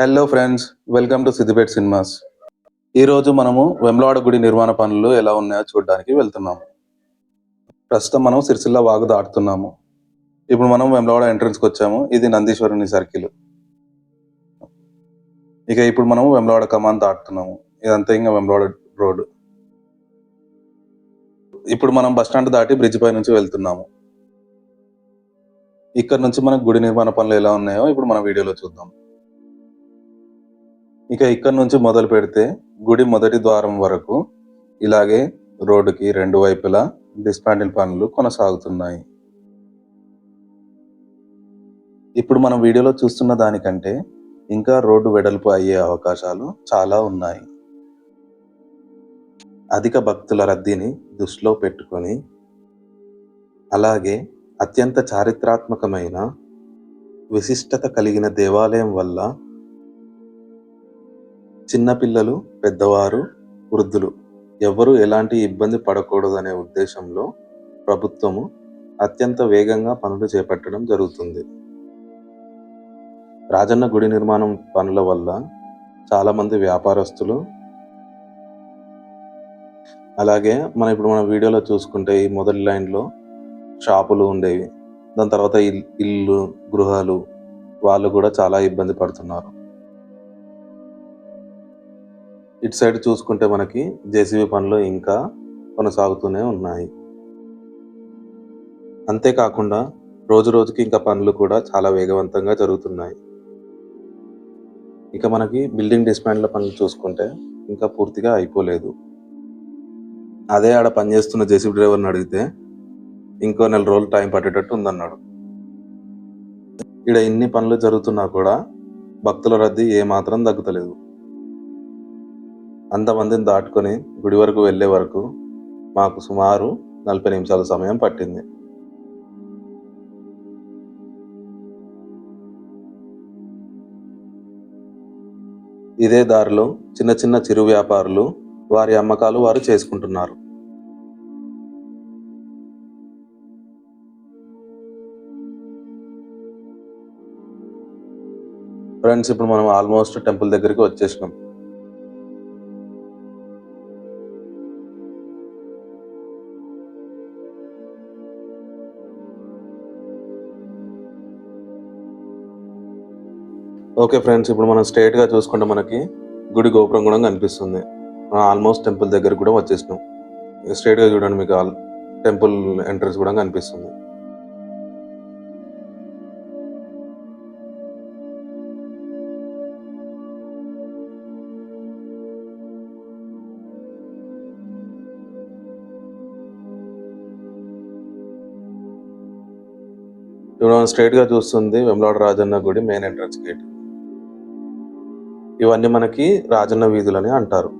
Hello friends welcome to Siddipet cinemas ఈరోజు మనము వెమ్లవాడ గుడి నిర్మాణ పనులు ఎలా ఉన్నాయో చూడడానికి వెళ్తున్నాము ప్రస్తుతం మనం సిరిసిల్ల వాగు దాటుతున్నాము. ఇప్పుడు మనం వెమ్లవాడ ఎంట్రన్స్కి వచ్చాము. ఇది నందీశ్వరుని సర్కిల్. ఇక ఇప్పుడు మనం వెమ్లవాడ కమాన్ దాటుతున్నాము. ఇదంతా ఇంకా వెమ్లవాడ రోడ్. ఇప్పుడు మనం బస్ స్టాండ్ దాటి బ్రిడ్జ్ పై నుంచి వెళ్తున్నాము. ఇక్కడ నుంచి మనకు గుడి నిర్మాణ పనులు ఎలా ఉన్నాయో ఇప్పుడు మన వీడియోలో చూద్దాం. ఇక ఇక్కడ నుంచి మొదలు పెడితే గుడి మొదటి ద్వారం వరకు ఇలాగే రోడ్డుకి రెండు వైపులా డిస్పాండిల్ పనులు కొనసాగుతున్నాయి. ఇప్పుడు మనం వీడియోలో చూస్తున్న దానికంటే ఇంకా రోడ్డు వెడల్పు అయ్యే అవకాశాలు చాలా ఉన్నాయి. అధిక భక్తుల రద్దీని దృష్టిలో పెట్టుకొని అలాగే అత్యంత చారిత్రాత్మకమైన విశిష్టత కలిగిన దేవాలయం వల్ల చిన్నపిల్లలు పెద్దవారు వృద్ధులు. ఎవరు ఎలాంటి ఇబ్బంది పడకూడదనే ఉద్దేశంలో ప్రభుత్వము అత్యంత వేగంగా పనులు చేపట్టడం జరుగుతుంది. రాజన్న గుడి నిర్మాణం పనుల వల్ల చాలామంది వ్యాపారస్తులు అలాగే మనం ఇప్పుడు మన వీడియోలో చూసుకుంటే ఈ మొదటి లైన్లో షాపులు ఉండేవి. దాని తర్వాత ఇల్- ఇల్లు గృహాలు వాళ్ళు కూడా చాలా ఇబ్బంది పడుతున్నారు. ఇటు సైడ్ చూసుకుంటే మనకి జేసీబీ పనులు ఇంకా కొనసాగుతూనే ఉన్నాయి. అంతేకాకుండా రోజు రోజుకి ఇంకా పనులు కూడా చాలా వేగవంతంగా జరుగుతున్నాయి. ఇక మనకి బిల్డింగ్ డిస్మాండ్ల పనులు చూసుకుంటే ఇంకా పూర్తిగా అయిపోలేదు. అదే ఆడ పనిచేస్తున్న జేసీబీ డ్రైవర్ని అడిగితే ఇంకో నెల రోజులు టైం పట్టేటట్టు ఉందన్నాడు. ఇక్కడ ఇన్ని పనులు జరుగుతున్నా కూడా భక్తుల రద్దీ ఏ మాత్రం తగ్గుతలేదు. అంతమందిని దాటుకొని గుడి వరకు వెళ్ళే వరకు మాకు సుమారు నలభై నిమిషాల సమయం పట్టింది. ఇదే దారిలో చిన్న చిన్న చిరు వ్యాపారులు వారి అమ్మకాలు వారు చేసుకుంటున్నారు. ఫ్రెండ్స్ ఇప్పుడు మనం ఆల్మోస్ట్ టెంపుల్ దగ్గరికి వచ్చేసినాం. ఓకే ఫ్రెండ్స్ ఇప్పుడు మనం స్ట్రేట్గా చూసుకుంటే మనకి గుడి గోపురం కూడా కనిపిస్తుంది. మనం ఆల్మోస్ట్ టెంపుల్ దగ్గర కూడా వచ్చేసినాం. స్ట్రైట్గా చూడండి మీకు ఆల్ టెంపుల్ ఎంట్రన్స్ కూడా కనిపిస్తుంది. ఇప్పుడు గా చూస్తుంది వెమ్లాడ రాజన్న గుడి మెయిన్ ఎంట్రన్స్ గేట్ ఇవన్నీ మనకి రాజన్న వీధులని అంటారు.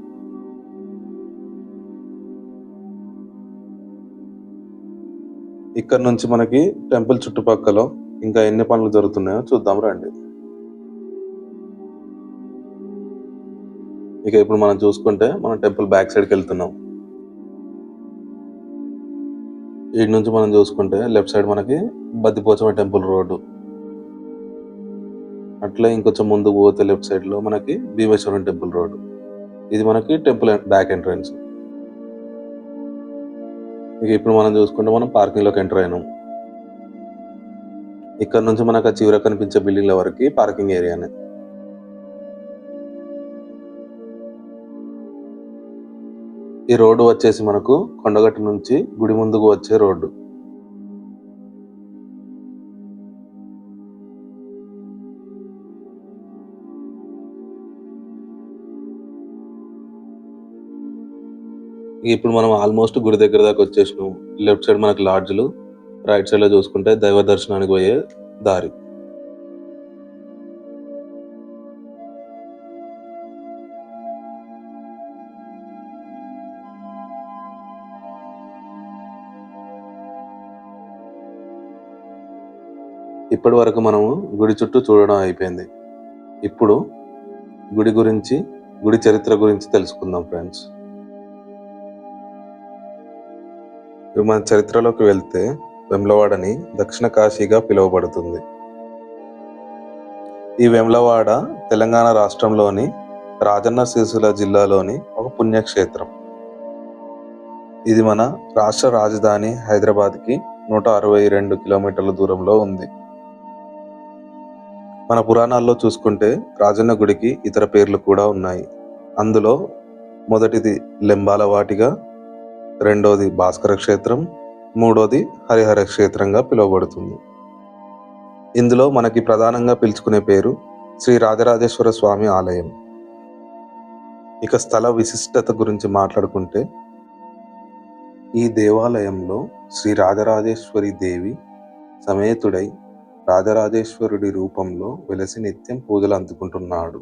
ఇక్కడ నుంచి మనకి టెంపుల్ చుట్టుపక్కల ఇంకా ఎన్ని పనులు జరుగుతున్నాయో చూద్దాం రండి. ఇక ఇప్పుడు మనం చూసుకుంటే మనం టెంపుల్ బ్యాక్ సైడ్కి వెళ్తున్నాం. ఈ నుంచి మనం చూసుకుంటే లెఫ్ట్ సైడ్ మనకి బద్దిపోచమ టెంపుల్ రోడ్డు. అట్లా ఇంకొంచెం ముందుకు పోతే లెఫ్ట్ సైడ్లో మనకి భీమేశ్వరం టెంపుల్ రోడ్. ఇది మనకి టెంపుల్ బ్యాక్ ఎంట్రన్స్ ఇక ఇప్పుడు మనం చూసుకుంటే మనం పార్కింగ్లోకి ఎంటర్ అయినాం. ఇక్కడ నుంచి మనకు ఆ చివర కనిపించే బిల్డింగ్ల వరకు పార్కింగ్ ఏరియానే ఈ రోడ్డు వచ్చేసి మనకు కొండగట్టు నుంచి గుడి ముందుకు వచ్చే రోడ్డు. ఇప్పుడు మనం ఆల్మోస్ట్ గుడి దగ్గర దాకా వచ్చేసినాం. లెఫ్ట్ సైడ్ మనకు లాడ్జ్లు రైట్ సైడ్లో చూసుకుంటే దైవ దర్శనానికి పోయే దారి. ఇప్పటి వరకు మనము గుడి చుట్టూ చూడడం అయిపోయింది. ఇప్పుడు గుడి గురించి గుడి చరిత్ర గురించి తెలుసుకుందాం ఫ్రెండ్స్ ఇవి మన చరిత్రలోకి వెళ్తే వెమ్లవాడని దక్షిణ కాశీగా పిలువబడుతుంది. ఈ వెమ్లవాడ తెలంగాణ రాష్ట్రంలోని రాజన్న సిరిసిల్ల జిల్లాలోని ఒక పుణ్యక్షేత్రం. ఇది మన రాష్ట్ర రాజధాని హైదరాబాద్కి నూట అరవై రెండు కిలోమీటర్ల దూరంలో ఉంది. మన పురాణాల్లో చూసుకుంటే రాజన్న గుడికి ఇతర పేర్లు కూడా ఉన్నాయి. అందులో మొదటిది లెంబాల వాటిగా రెండోది భాస్కర క్షేత్రం మూడోది హరిహర క్షేత్రంగా పిలువబడుతుంది. ఇందులో మనకి ప్రధానంగా పిలుచుకునే పేరు శ్రీ రాజరాజేశ్వర స్వామి ఆలయం. ఇక స్థల విశిష్టత గురించి మాట్లాడుకుంటే ఈ దేవాలయంలో శ్రీ రాజరాజేశ్వరి దేవి సమేతుడై రాజరాజేశ్వరుడి రూపంలో వెలసి నిత్యం పూజలు అందుకుంటున్నాడు.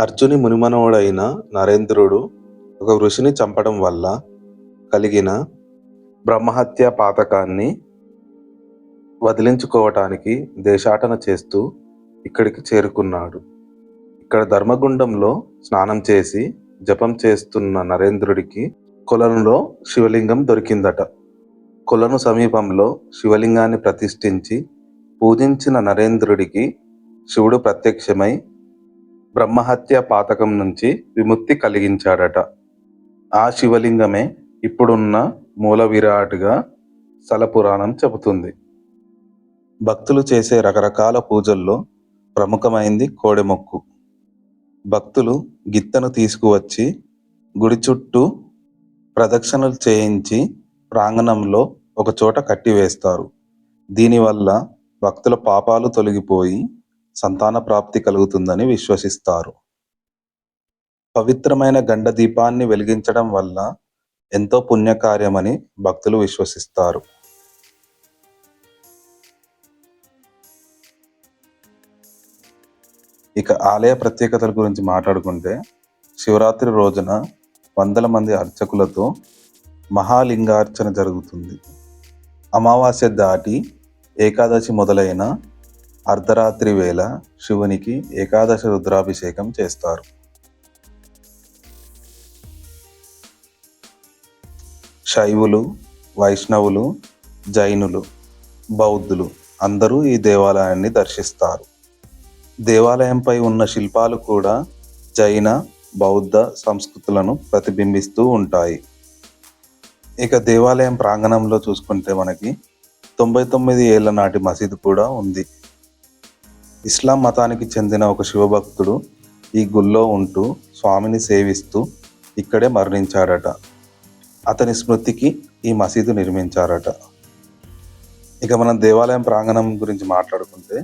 అర్జుని మునిమనవుడైన నరేంద్రుడు ఒక ఋషిని చంపడం వల్ల కలిగిన బ్రహ్మహత్య పాతకాన్ని వదిలించుకోవటానికి దేశాటన చేస్తూ ఇక్కడికి చేరుకున్నాడు. ఇక్కడ ధర్మగుండంలో స్నానం చేసి జపం చేస్తున్న నరేంద్రుడికి కొలనులో శివలింగం దొరికిందట. కొలను సమీపంలో శివలింగాన్ని ప్రతిష్ఠించి పూజించిన నరేంద్రుడికి శివుడు ప్రత్యక్షమై బ్రహ్మహత్య పాతకం నుంచి విముక్తి కలిగించాడట. ఆ శివలింగమే ఇప్పుడున్న మూల విరాట్గా సలపురాణం పురాణం చెబుతుంది. భక్తులు చేసే రకరకాల పూజల్లో ప్రముఖమైంది కోడెమొక్కు. భక్తులు గిత్తను తీసుకువచ్చి గుడి చుట్టూ ప్రదక్షిణలు చేయించి ప్రాంగణంలో ఒక చోట కట్టివేస్తారు. దీనివల్ల భక్తుల పాపాలు తొలగిపోయి సంతాన ప్రాప్తి కలుగుతుందని విశ్వసిస్తారు. పవిత్రమైన గండ దీపాన్ని వెలిగించడం వల్ల ఎంతో పుణ్యకార్యమని భక్తులు విశ్వసిస్తారు. ఇక ఆలయ ప్రత్యేకతల గురించి మాట్లాడుకుంటే శివరాత్రి రోజున వందల మంది అర్చకులతో మహాలింగార్చన జరుగుతుంది. అమావాస్య దాటి ఏకాదశి మొదలైన అర్ధరాత్రి వేళ శివునికి ఏకాదశి రుద్రాభిషేకం చేస్తారు. శైవులు వైష్ణవులు జైనులు బౌద్ధులు అందరూ ఈ దేవాలయాన్ని దర్శిస్తారు. దేవాలయంపై ఉన్న శిల్పాలు కూడా జైన బౌద్ధ సంస్కృతులను ప్రతిబింబిస్తూ ఉంటాయి. ఇక దేవాలయం ప్రాంగణంలో చూసుకుంటే మనకి తొంభై తొమ్మిది ఏళ్ళ నాటి మసీదు కూడా ఉంది. ఇస్లాం మతానికి చెందిన ఒక శివభక్తుడు ఈ గుళ్ళో ఉంటూ స్వామిని సేవిస్తూ ఇక్కడే మరణించాడట. అతని స్మృతికి ఈ మసీదు నిర్మించారట. ఇక మనం దేవాలయం ప్రాంగణం గురించి మాట్లాడుకుంటే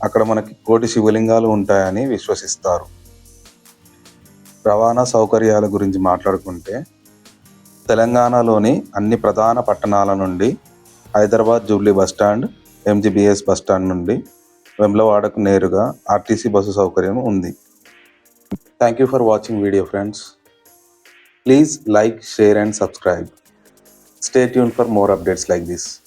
అక్కడ మనకి కోటి శివలింగాలు ఉంటాయని విశ్వసిస్తారు. రవాణా సౌకర్యాల గురించి మాట్లాడుకుంటే తెలంగాణలోని అన్ని ప్రధాన పట్టణాల నుండి Hyderabad Jubilee bus stand MGBS bus stand నుండి వెమ్లవాడకు నేరుగా ఆర్టీసీ బస్సు సౌకర్యం ఉంది. Thank you for watching video friends Please like, share and subscribe. Stay tuned for more updates like this.